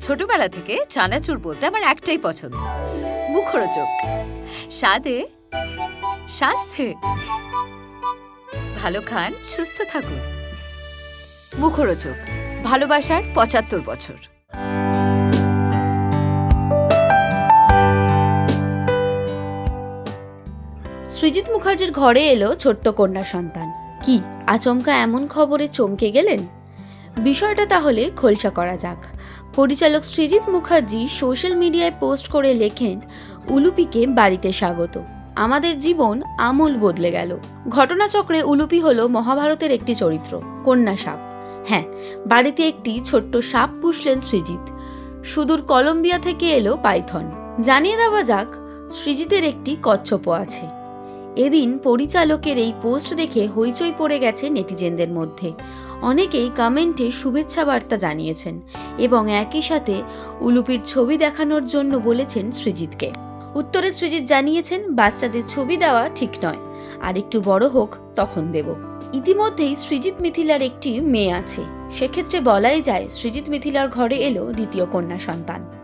ছোটবেলা থেকে চানাচুর বলতে আমার একটাই পছন্দ। মুখরোচক। স্বাদে, স্বাস্থ্যে। ভালো খান, সুস্থ থাকুন। মুখরোচক। ভালোবাসার পঁচাত্তর বছর। সৃজিত মুখার্জির ঘরে এলো ছোট্ট কন্যা সন্তান। কি, আচমকা এমন খবরে চমকে গেলেন? বিষয়টা তাহলে খোলসা করা যাক। পরিচালক সৃজিত মুখার্জি সোশ্যাল মিডিয়ায় পোস্ট করে লেখেন, উলুপিকে বাড়িতে স্বাগত। আমাদের জীবন আমূল বদলে গেল। ঘটনাচক্রে উলুপি হলো মহাভারতের একটি চরিত্র, কন্যা সাপ। হ্যাঁ বাড়িতে একটি ছোট্ট সাপ পুষলেন সৃজিত। সুদূর কলম্বিয়া থেকে এলো পাইথন। জানিয়ে দেওয়া যাক, সৃজিতের একটি কচ্ছপও আছে। এদিন পরিচালকের এই পোস্ট দেখে হইচই পড়ে গেছে নেটিজেনদের মধ্যে। অনেকেই কমেন্টে শুভেচ্ছা বার্তা জানিয়েছেন এবং একই সাথে উলুপির ছবি দেখানোর জন্য বলেছেন সৃজিতকে। উত্তরে সৃজিত জানিয়েছেন, বাচ্চাদের ছবি দেওয়া ঠিক নয়। আর একটু বড় হোক, তখন দেব। ইতিমধ্যেই সৃজিত মিথিলার একটি মেয়ে আছে। সেক্ষেত্রে বলাই যায়, সৃজিত মিথিলার ঘরে এলো দ্বিতীয় কন্যা সন্তান।